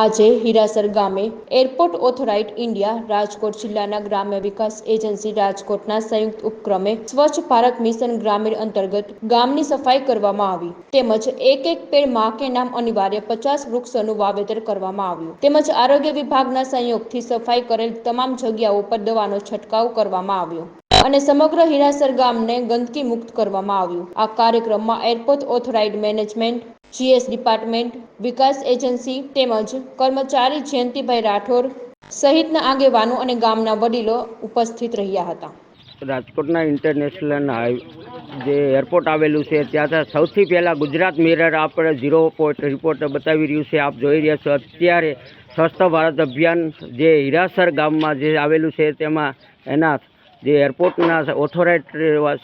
આજે હીરાસર ગામે airport ઓથોરાઇટ India Rajkot જિલ્લાના ગ્રામ્ય વિકાસ એજન્સી રાજકોટના સંયુક્ત ઉપક્રમે સ્વચ્છ ભારત મિશન ગ્રામીણ અંતર્ગત ગામની સફાઈ કરવામાં આવી. તેમજ એક એક પેડ મા કે નામ અનિવાર્ય પચાસ વૃક્ષોનું વાવેતર કરવામાં આવ્યું. તેમજ આરોગ્ય વિભાગના સંયોગથી સફાઈ કરેલ તમામ જગ્યાઓ પર દવાનો છંટકાવ કરવામાં આવ્યો. અને સમગ્ર હીરાસર ગામને ગંદકી મુક્ત કરવામાં આવ્યું. આ કાર્યક્રમમાં airport authority management GS department, વિકાસ એજન્સી તેમજ કર્મચારી જયંતિભાઈ રાઠોડ સહિતના આગેવાનો અને ગામના વડીલો ઉપસ્થિત રહ્યા હતા. રાજકોટના ઇન્ટરનેશનલ જે એરપોર્ટ આવેલું છે, ત્યાં સૌથી પહેલાં ગુજરાત મિરર આપણે ઝીરો પોઈન્ટ રિપોર્ટ બતાવી રહ્યું છે, આપ જોઈ રહ્યા છો. અત્યારે સ્વસ્થ ભારત અભિયાન જે હીરાસર ગામમાં જે આવેલું છે, તેમાં એના જે એરપોર્ટના ઓથોરાઇટ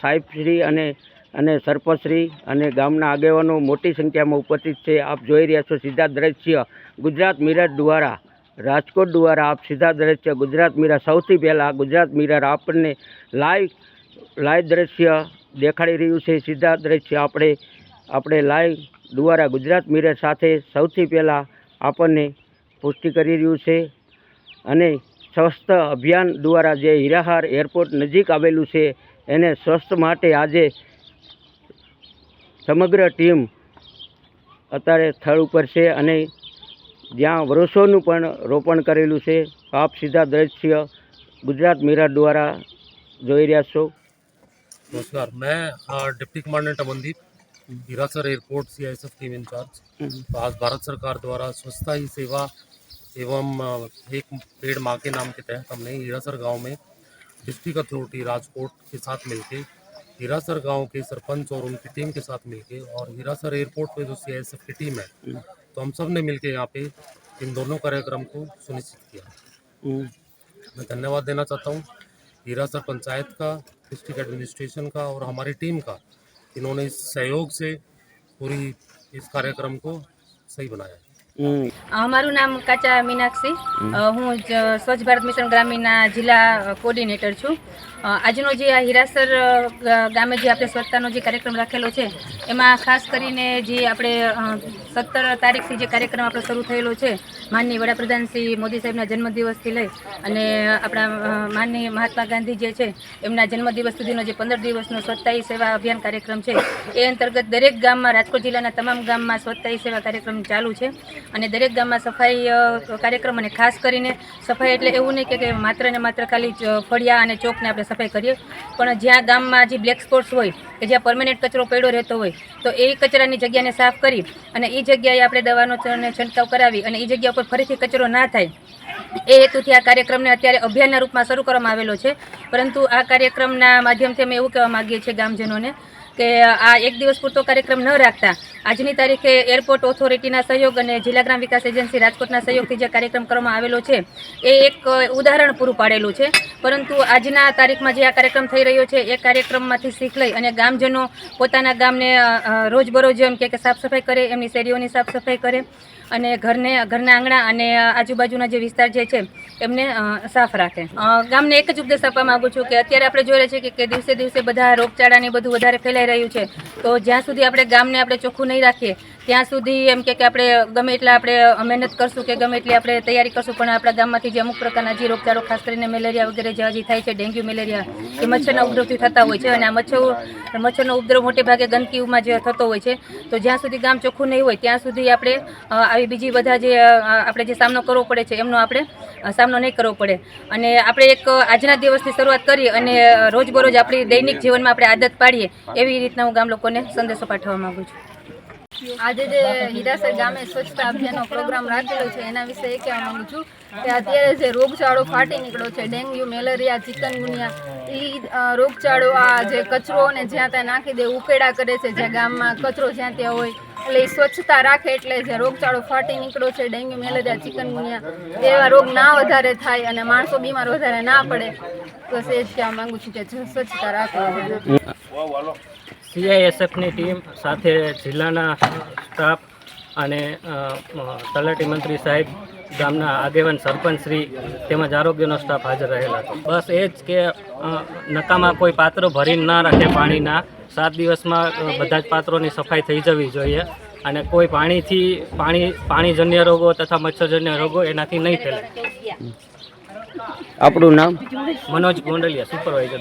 સાહેબશ્રી અને અને સરપંચશ્રી અને ગામના આગેવાનો મોટી સંખ્યામાં ઉપસ્થિત છે. આપ જોઈ રહ્યા છો સીધા દ્રશ્ય ગુજરાત મિરર દ્વારા, રાજકોટ દ્વારા આપ સીધા દ્રશ્ય ગુજરાત મિરર. સૌથી પહેલાં ગુજરાત મિરર આપણને લાઈવ લાઈવ દ્રશ્ય દેખાડી રહ્યું છે. સીધા દ્રશ્ય આપણે આપણે લાઈવ દ્વારા ગુજરાત મિરર સાથે સૌથી પહેલાં આપણને પુષ્ટિ કરી રહ્યું છે. અને સ્વસ્થ અભિયાન દ્વારા જે હીરાહાર એરપોર્ટ નજીક આવેલું છે, એને સ્વસ્થ માટે આજે સમગ્ર ટીમ અત્યારે સ્થળ ઉપર છે અને જ્યાં વૃક્ષોનું પણ રોપણ કરેલું છે આપ સીધા દ્રશ્ય ગુજરાત મિરર દ્વારા જોઈ રહ્યા છો नमस्कार मैं अ, deputy commandant Amandeep Hirasar airport CISF team in-charge तो आज भारत सरकार द्वारा स्वच्छता ही सेवा एवं अ, एक पेड़ माँ के नाम के तहत हमने हिरासर गांव में डिस्ट्रिक्ट अथॉरिटी राजकोट के साथ मिलके हिरासर गाँव के सरपंच और उनकी टीम के साथ मिलके और हिरासर एयरपोर्ट पे जो सीआईएसएफ की टीम है तो हम सबने मिलके यहाँ पे इन दोनों कार्यक्रम को सुनिश्चित किया। मैं धन्यवाद देना चाहता हूँ हीरासर पंचायत का, डिस्ट्रिक्ट एडमिनिस्ट्रेशन का और हमारी टीम का, इन्होंने इस सहयोग से पूरी इस कार्यक्रम को सही बनाया है। હમ. અ, મારું નામ કાચા મીનાક્ષી. હું જ સ્વચ્છ ભારત મિશન ગ્રામીણના જિલ્લા કોર્ડિનેટર છું. આજનો જે આ હિરાસર ગામે જે આપણે સ્વચ્છતાનો જે કાર્યક્રમ રાખેલો છે એમાં ખાસ કરીને જે આપણે સત્તર તારીખથી જે કાર્યક્રમ આપણો શરૂ થયેલો છે માનની વડાપ્રધાન શ્રી મોદી સાહેબના જન્મદિવસથી લઈ અને આપણા માનની મહાત્મા ગાંધી જે છે એમના જન્મદિવસ સુધીનો જે પંદર દિવસનો સ્વચ્છતા સેવા અભિયાન કાર્યક્રમ છે એ અંતર્ગત દરેક ગામમાં રાજકોટ જિલ્લાના તમામ ગામમાં સ્વચ્છતા સેવા કાર્યક્રમ ચાલુ છે. અને દરેક ગામમાં સફાઈ કાર્યક્રમ અને ખાસ કરીને સફાઈ એટલે એવું નહીં કે માત્ર ને માત્ર ખાલી ફળિયા અને ચોકને આપણે સફાઈ કરીએ. પણ જ્યાં ગામમાં જે બ્લેક સ્પોટ્સ હોય કે જ્યાં પરમેનન્ટ કચરો પડ્યો રહેતો હોય, તો એ કચરાની જગ્યાને સાફ કરી અને એ જગ્યાએ આપણે દવાનો છંટકાવ કરાવી અને એ જગ્યા ઉપર ફરીથી કચરો ના થાય. એ હેતુથી આ કાર્યક્રમને અત્યારે અભિયાનના રૂપમાં શરૂ કરવામાં આવેલો છે. પરંતુ આ કાર્યક્રમના માધ્યમથી અમે એવું કહેવા માગીએ છીએ ગામજનોને કે આ એક દિવસ પૂરતો કાર્યક્રમ ન રાખતા. આજની તારીખે એરપોર્ટ ઓથોરિટીના સહયોગ અને જિલ્લા ગ્રામ વિકાસ એજન્સી રાજકોટના સહયોગથી જે કાર્યક્રમ કરવામાં આવેલો છે, એ એક ઉદાહરણ પૂરું પાડેલું છે. પરંતુ આજના તારીખમાં જે આ કાર્યક્રમ થઈ રહ્યો છે, એ કાર્યક્રમમાંથી શીખ લઈ અને ગામજનો પોતાના ગામને રોજબરોજ એમ કે સાફ સફાઈ કરે, એમની શેરીઓની સાફ સફાઈ કરે. અને ઘરને, ઘરના આંગણા અને આજુબાજુના જે વિસ્તાર જે છે, એમને સાફ રાખે. ગામને એક જ ઉપદેશ આપવા માંગુ છું કે અત્યારે આપણે જોઈ રહ્યા છીએ કે- દિવસે દિવસે બધા રોગચાળાને બધું વધારે ફેલાઈ રહ્યું છે. તો જ્યાં સુધી આપણે ગામને આપણે ચોખ્ખું નહીં રાખીએ, ત્યાં સુધી એમ કે આપણે ગમે એટલા આપણે મહેનત કરશું કે ગમે એટલી આપણે તૈયારી કરશું, પણ આપણા ગામમાંથી જે અમુક પ્રકારના જે રોગચાળો, ખાસ કરીને મેલેરિયા વગેરે જે થાય છે, ડેન્ગ્યુ, મેલેરિયા, એ મચ્છરના ઉપદ્રવથી થતા હોય છે અને આ મચ્છર, મચ્છરનો ઉપદ્રવ મોટે ભાગે ગંદકીમાં જે થતો હોય છે. તો જ્યાં સુધી ગામ ચોખ્ખું નહીં હોય, ત્યાં સુધી આપણે આવી બીજી બધા જે આપણે જે સામનો કરવો પડે છે, એમનો આપણે સામનો નહીં કરવો પડે. અને આપણે એક આજના દિવસથી શરૂઆત કરી અને રોજબરોજ આપણી દૈનિક જીવનમાં આપણે આદત પાડીએ, એવી રીતના હું ગામ લોકોને સંદેશો પાઠવવા માગું છું. આજે જે હિરાસર ગામે સ્વચ્છતા અભિયાનનો પ્રોગ્રામ રાખેલો છે, એના વિશે એ કહેવા માગું છું કે અત્યારે જે રોગચાળો ફાટી નીકળ્યો છે, ડેન્ગ્યુ, મેલેરિયા, ચિકનગુનિયા એ રોગચાળો આ જે કચરો ને જ્યાં ત્યાં નાખી દે ઉકેડા કરે છે જે ગામમાં કચરો જ્યાં ત્યાં હોય એટલે એ સ્વચ્છતા રાખે એટલે જે રોગચાળો ફાટી નીકળ્યો છે, ડેન્ગ્યુ, મેલેરિયા ચિકનગુનિયા એવા રોગ ના વધારે થાય અને માણસો બીમાર વધારે ના પડે બસ એ જ કહેવા માંગુ છું કે સ્વચ્છતા રાખો સીઆઈએસએફની ટીમ સાથે જિલ્લાના સ્ટાફ અને તલાટી મંત્રી સાહેબ ગામના આગેવાન સરપંચશ્રી તેમજ આરોગ્યનો સ્ટાફ હાજર રહેલા હતો. બસ એ જ કે નકામાં કોઈ પાત્રો ભરીને ના રાખે પાણીના. સાત દિવસમાં બધા જ પાત્રોની સફાઈ થઈ જવી જોઈએ અને કોઈ પાણીથી પાણી પાણીજન્ય રોગો તથા મચ્છરજન્ય રોગો એનાથી નહીં ફેલાય. આપણું નામ? મનોજ ગોંડલિયા સુપરવાઇઝર